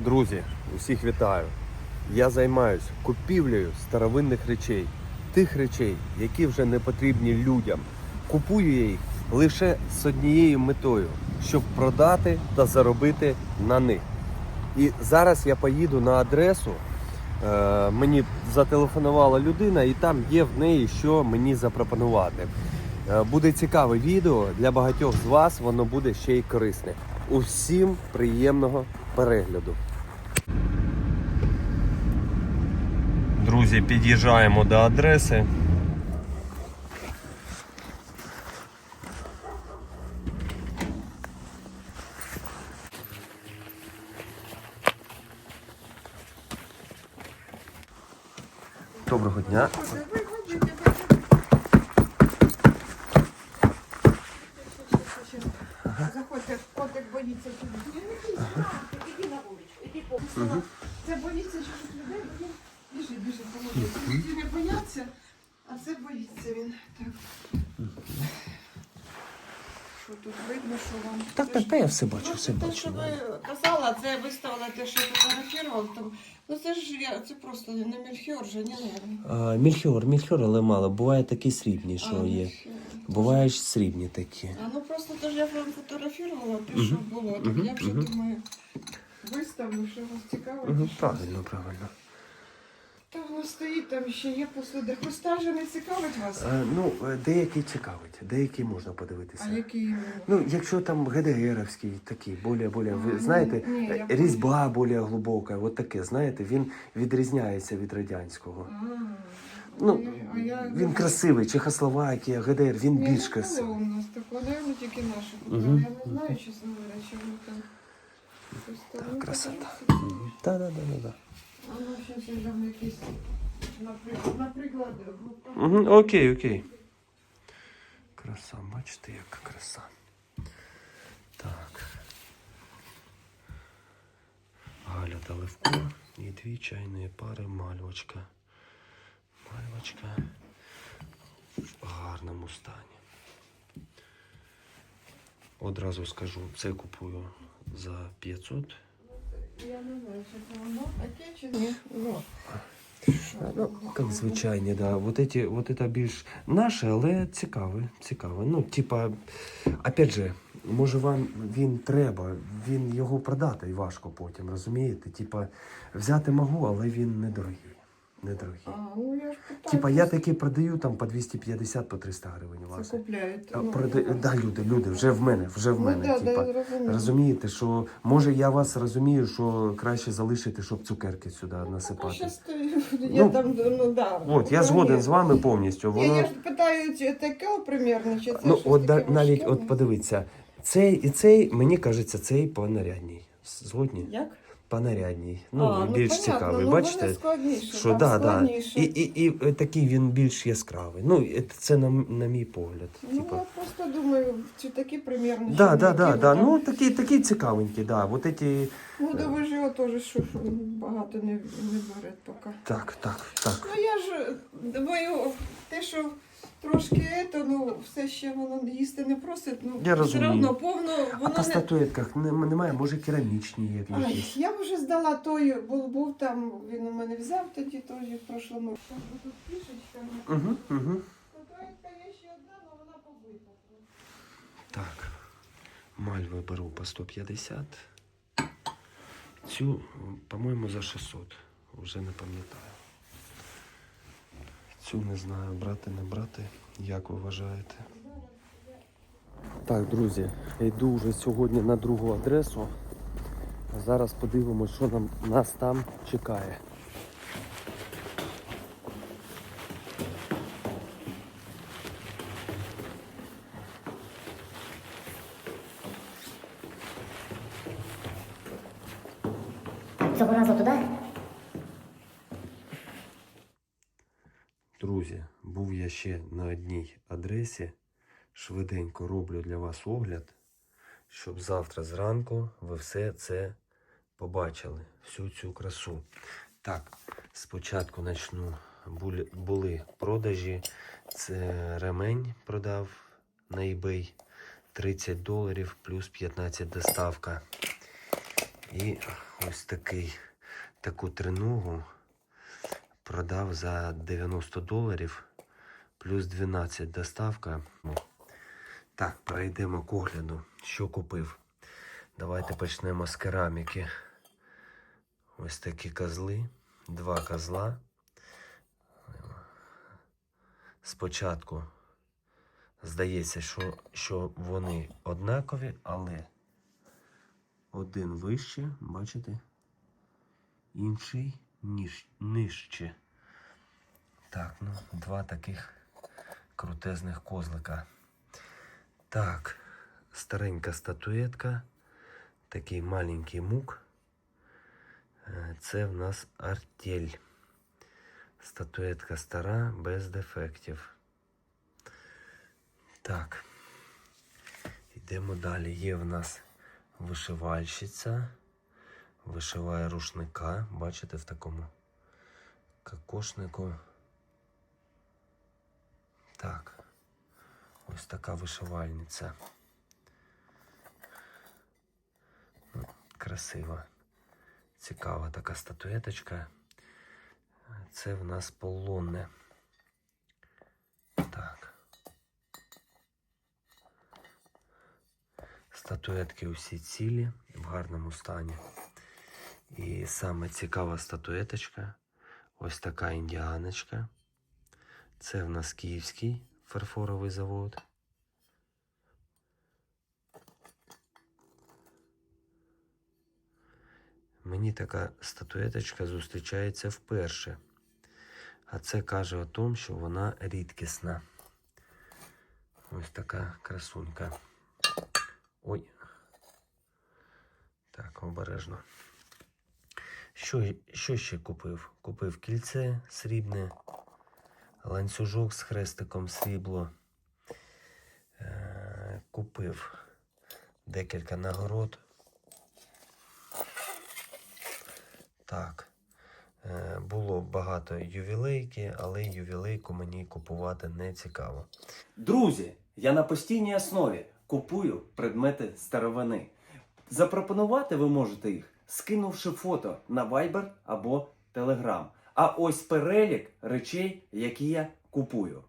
Друзі, усіх вітаю. Я займаюся купівлею старовинних речей, тих речей, які вже не потрібні людям. Купую я їх лише з однією метою, щоб продати та заробити на них. І зараз я поїду на адресу. Е, мені зателефонувала людина, і там є в неї що мені запропонувати. Е, буде цікаве відео для багатьох з вас, воно буде ще й корисне. Усім приємного перегляду. Друзі, під'їжджаємо до адреси. Доброго дня. Заходьте, котик боїться туди. Іди на вулицю, іди по Це боїться чужих людей, бо він біжи, біжи, поможи. Всі не бояться, а це боїться він. Так. Що тут видно, що вам? Так, так, та я все бачу, все те, бачу. що да. ви казала, це виставила те, що фотографував. Там. Ну це ж я, це просто не мельхіор же, ні. А, мільхіор, мільхіор, але мало. Буває такі срібні, що є. Бувають ж срібні такі. А ну просто то ж я вам фотографувала, те, що було. Так я вже думаю, виставлю, що вас цікавить. Угу, правильно, правильно. Та воно стоїть, там ще є посуди. Хвоста вже не цікавить вас. А, ну, е, деякі цікавить, деякі можна подивитися. А який? Ну, якщо там ГДРовський, такий, более, более, ви А, знаєте, ні, я е, різьба более глибока, от таке, знаєте, він відрізняється від радянського. А, Ну, а я- Він красивий, Чехословакія, ГДР, він Ні, більш не красивий. було у нас такого, наверное, тільки наші купили. Я не знаю, чесно говоря, чи воно там. Ну, красота. подивіться. Так, так, так, так. А Угу, окей, окей. Краса, бачите, яка краса. Так. Галя та Левко і дві чайні пари мальвочка. Мальвочка в гарному стані. Одразу скажу, це купую за 500. Я не знаю, що це воно. Таке чи? Ну. Ну, як звичайні, да. Вот эти, вот это більш наше, але цікаве, цікаве. Ну, типа, опять же, може вам він треба, він його продати важко потім, розумієте? Типа, взяти можу, але він недорогий. Недорогий. А, ну я ж питаю. Типа, я такі продаю там по 250, по 300 гривень у вас. Це купляють. А, ну, прода... ну, Да, люди, люди, вже в мене, вже в ну, мене. да, типа, да, я розумію. розумієте, що може я вас розумію, що краще залишити, щоб цукерки сюди Ну, насипати. щас ти- я Ну, там, ну, да. От, я згоден з вами повністю. Ні, Воно... я ж питаю, чи таке примірно, чи це Ну, щось от да, таке навіть важке? от подивіться, цей і цей, мені кажеться, цей понарядній. Згодні? Як? Понарядній. Ну, А, більш понятно, цікавий. ну, Бачите? Що да, да. І, і, і е, такий він більш яскравий. Ну, е, це на, на мій погляд. Ну, типа. я просто думаю, чи такі примірно. Да, да, да, да. Ну, такий, такий цікавенький, да. Вот эти... Ну, да ви його теж що, багато не, не берете поки. Так, так, так. Ну, я ж думаю, те, що трошки ето, ну, все ще воно їсти не просить, ну, Я все розумію. одно повно, А воно по не... статуетках не- немає, може керамічні є Ай, якісь. я вже здала той, був, був там, він у мене взяв тоді теж в прошлому. Тут. Угу, угу. Статуетка є ще одна, але вона побита. Так, мальви беру по 150. Цю, по-моєму, за 600. Вже не пам'ятаю. Цю не знаю, брати, не брати. Як ви вважаєте? Так, друзі, йду вже сьогодні на другу адресу. Зараз подивимося, що нам нас там чекає. Цього разу туди? Друзі, був я ще на одній адресі. Швиденько роблю для вас огляд, щоб завтра зранку ви все це побачили, всю цю красу. Так, спочатку. Були, були продажі. Це ремень продав на eBay 30 доларів плюс 15 доставка. І ось такий, таку триногу продав за 90 доларів плюс 12 доставка. Ну, Так, перейдемо к огляду, що купив. Давайте почнемо з кераміки. Ось такі козли, два козла. Спочатку здається, що, що вони однакові, але один вище, бачите? Інший ніж, нижче. Так, ну, два таких крутезних козлика. Так, старенька статуетка, такий маленький мук. Е, Це в нас артель. Статуетка стара, без дефектів. Так. Йдемо далі. Є в нас вишивальщиця. Вишиває рушника. Бачите, в такому кокошнику. Так. Ось така вишивальниця. Ну, Красива. Цікава така статуеточка. Це в нас полонне. Так. Статуетки усі цілі, в гарному стані. І саме цікава статуеточка. Ось така індіаночка. Це в нас Київський фарфоровий завод. Мені така статуеточка зустрічається вперше. А це каже о том, що вона рідкісна. Ось така красунька. Ой. Так, обережно. Що, що ще купив? Купив кільце срібне, ланцюжок з хрестиком срібло. Е, купив декілька нагород. Так. Е, було багато ювілейки, але ювілейку мені купувати не цікаво. Друзі, я на постійній основі купую предмети старовини. Запропонувати ви можете їх, скинувши фото на Viber або Telegram. А ось перелік речей, які я купую.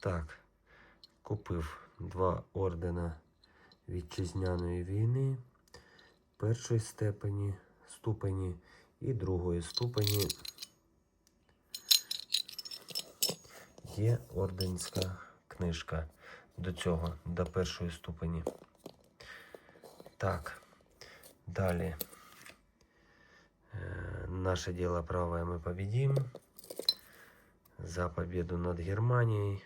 Так, купив два ордена вітчизняної війни першої степені, ступені і другої ступені. Є орденська книжка до цього, до першої ступені. Так, далі. Е, Наше дело правое мы победим. За победу над Германией.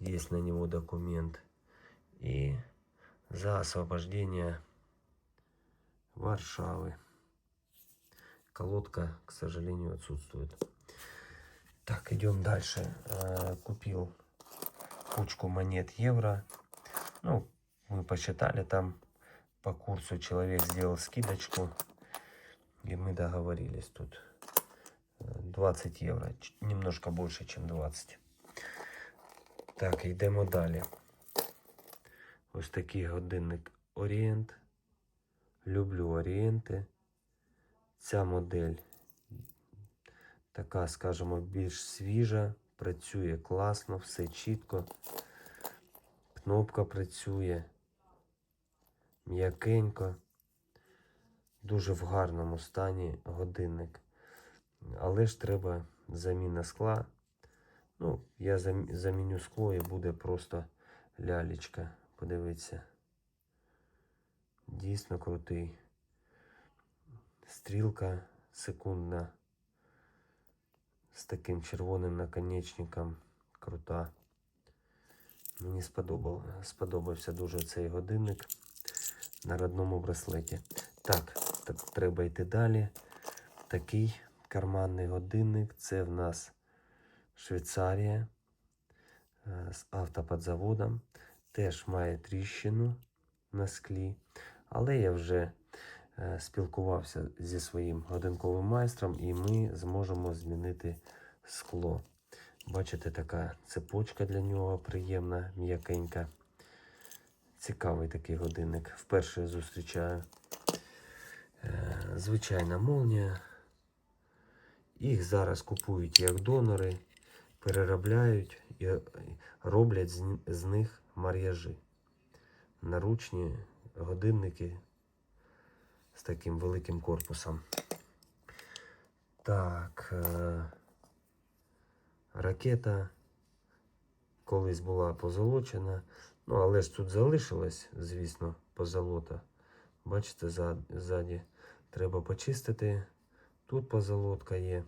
Есть на него документ. И за освобождение Варшавы. Колодка, к сожалению, отсутствует. Так, идем дальше. Э, Купил кучку монет евро. Ну, мы посчитали там по курсу. Человек сделал скидочку. И мы договорились тут. Э, 20 евро. Ч- Немножко больше, чем 20. Так, йдемо далі. Ось такий годинник Орієнт. Люблю Орієнти. Ця модель така, скажімо, більш свіжа, працює класно, все чітко. Кнопка працює м'якенько. Дуже в гарному стані годинник. Але ж треба заміна скла. Ну, я заміню скло і буде просто лялечка. Подивіться. Дійсно крутий. Стрілка секундна. З таким червоним наконечником. Крута. Мені сподобав, сподобався дуже цей годинник на родному браслеті. Так, так, треба йти далі. Такий карманний годинник. Це в нас Швейцарія е, з автоподзаводом. Теж має тріщину на склі. Але я вже спілкувався зі своїм годинковим майстром, і ми зможемо змінити скло. Бачите, така цепочка для нього приємна, м'якенька. Цікавий такий годинник. Вперше зустрічаю. Е, Звичайна молнія. Їх зараз купують як донори, переробляють і е, роблять з них мар'яжі. Наручні годинники з таким великим корпусом. Так. Е, ракета колись була позолочена. Ну, але ж тут залишилась, звісно, позолота. Бачите, ззаді треба почистити. Тут позолотка є.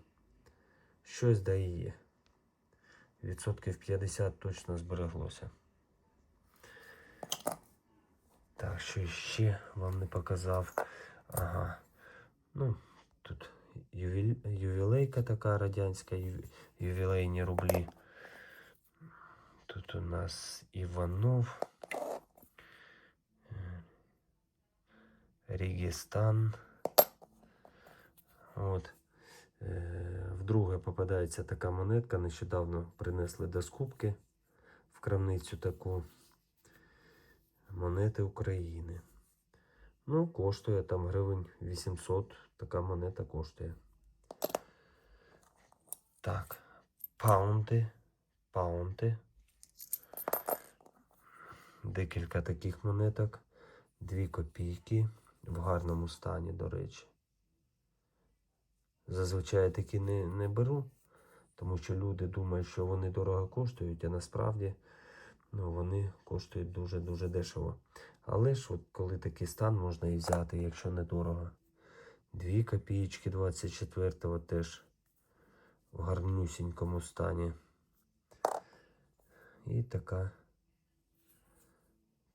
Щось да є. Відсотків 50 точно збереглося. Так, що ще вам не показав. Ага. Ну, тут ювіл... ювілейка така радянська, ю- ювілейні рублі. Тут у нас Іванов. Е, Рігістан. От. Е, Вдруге попадається така монетка. Нещодавно принесли до скупки в крамницю таку монети України. Ну, коштує там гривень 800. Така монета коштує. Так, паунди. Паунди. Декілька таких монеток. Дві копійки. В гарному стані, до речі. Зазвичай такі не, не беру, тому що люди думають, що вони дорого коштують, а насправді ну, вони коштують дуже-дуже дешево. Але ж от коли такий стан можна і взяти, якщо не дорого. Дві копійки 24-го теж в гарнюсінькому стані. І така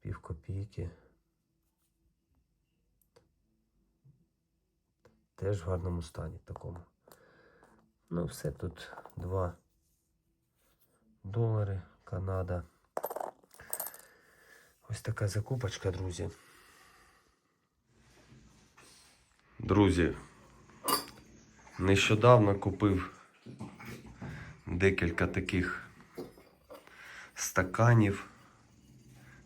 пів копійки. Теж в гарному стані такому. Ну, все тут 2 долари, Канада. Ось така закупочка, друзі. Друзі, нещодавно купив декілька таких стаканів.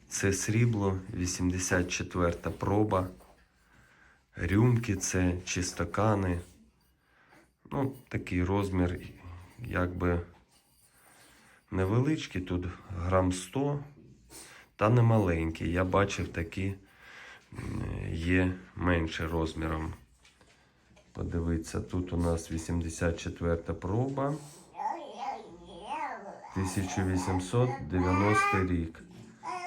Це срібло, 84 проба. Рюмки це чи стакани. Ну, такий розмір, якби невеличкий, тут грам 100, та не маленький. Я бачив такі є менше розміром. Подивіться, тут у нас 84 проба. 1890 рік.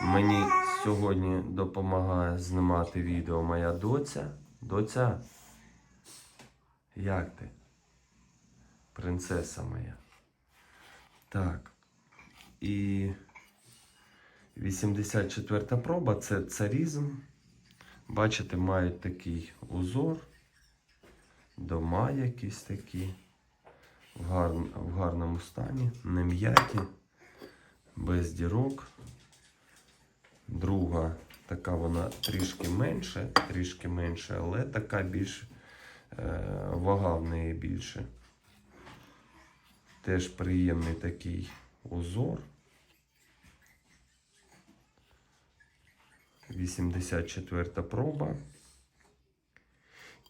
Мені сьогодні допомагає знімати відео моя доця. Доця. Як ти? Принцеса моя. Так. І 84 проба це царізм. Бачите, мають такий узор. Дома якісь такі. В, гар... в гарному стані. Не м'які, без дірок. Друга така вона трішки менше, трішки менше, але така більш е, вага в неї більше. Теж приємний такий узор. 84 проба.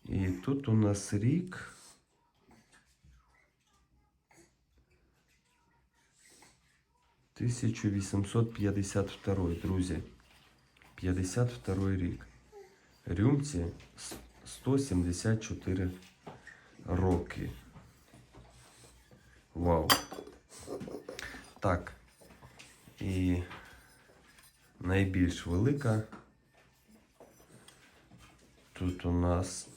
І тут у нас рік. Тисячу вісімсот п'ятдесят второй, друзі. 52 рік. Рюмці с- 174 роки. Вау. Так. І найбільш велика. Тут у нас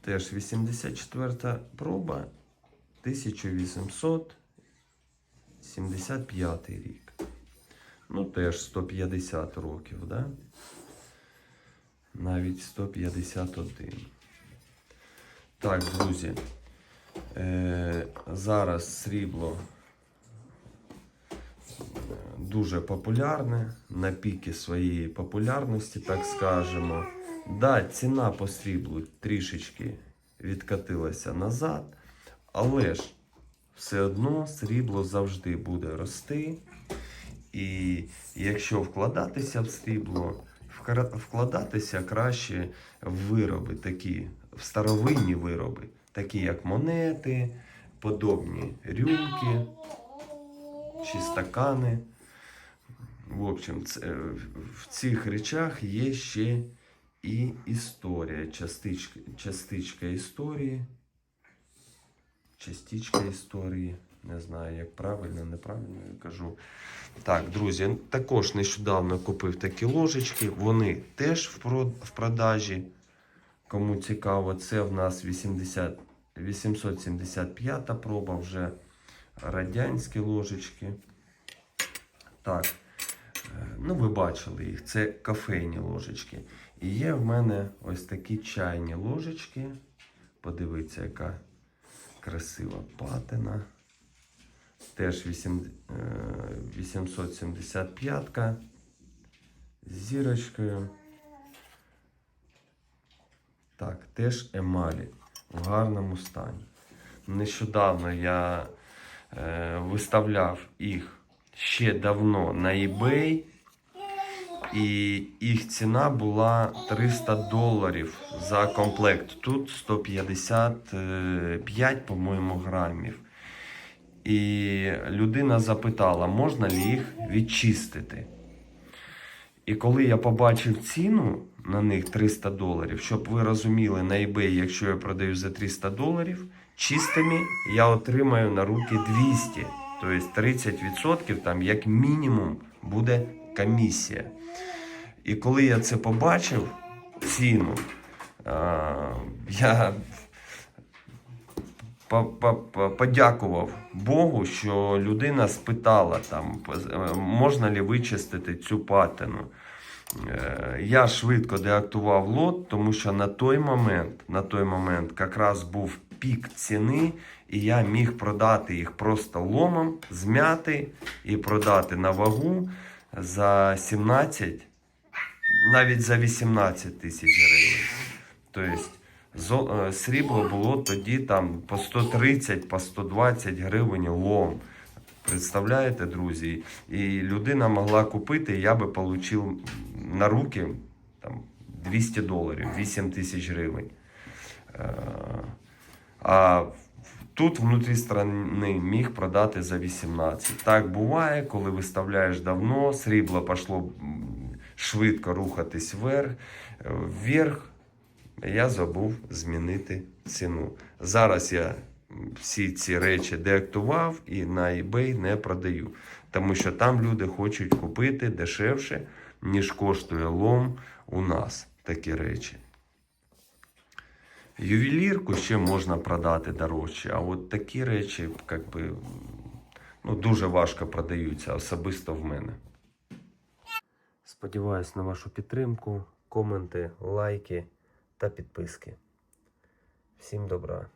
теж 84 проба, 1875 рік. Ну, теж 150 років, да? Навіть 151. Так, друзі. Е, зараз срібло дуже популярне, на піки своєї популярності, так скажемо. Да, ціна по сріблу трішечки відкатилася назад, але ж все одно срібло завжди буде рости. І якщо вкладатися в срібло, вкладатися краще в вироби, такі, в старовинні вироби, такі як монети, подобні рюмки чи стакани. В общем, це, в цих речах є ще і історія, частичка, частичка історії. Частичка історії. Не знаю, як правильно, неправильно я кажу. Так, друзі, також нещодавно купив такі ложечки. Вони теж в, продажі. Кому цікаво, це в нас 80... 875 проба вже радянські ложечки. Так, ну ви бачили їх, це кафейні ложечки. І є в мене ось такі чайні ложечки. Подивіться, яка красива патина. Теж 8, е, 875 з зірочкою. Так, теж емалі в гарному стані. Нещодавно я е, виставляв їх ще давно на eBay. І їх ціна була 300 доларів за комплект. Тут 155, по-моєму, грамів. І людина запитала, можна ли їх відчистити. І коли я побачив ціну на них 300 доларів, щоб ви розуміли, на eBay, якщо я продаю за 300 доларів, чистими я отримаю на руки 200. Тобто 30% там як мінімум буде комісія. І коли я це побачив, ціну, я по- по- по- подякував Богу, що людина спитала, там, можна ли вичистити цю патину. Е, Я швидко деактував лот, тому що на той момент, на той момент якраз був пік ціни, і я міг продати їх просто ломом, змяти і продати на вагу за 17, навіть за 18 тисяч гривень. Тобто е, срібло було тоді там по 130, по 120 гривень лом. Представляєте, друзі? І людина могла купити, я би отримав на руки там, 200 доларів, 8 тисяч гривень. Е, А тут внутрі страни міг продати за 18. Так буває, коли виставляєш давно, срібло пішло швидко рухатись вверх, вверх. Я забув змінити ціну. Зараз я всі ці речі деактував і на eBay не продаю. Тому що там люди хочуть купити дешевше, ніж коштує лом у нас такі речі. Ювелірку ще можна продати дорожче, а от такі речі, як би, ну, дуже важко продаються, особисто в мене. Сподіваюсь на вашу підтримку, коменти, лайки та підписки. Всім добра!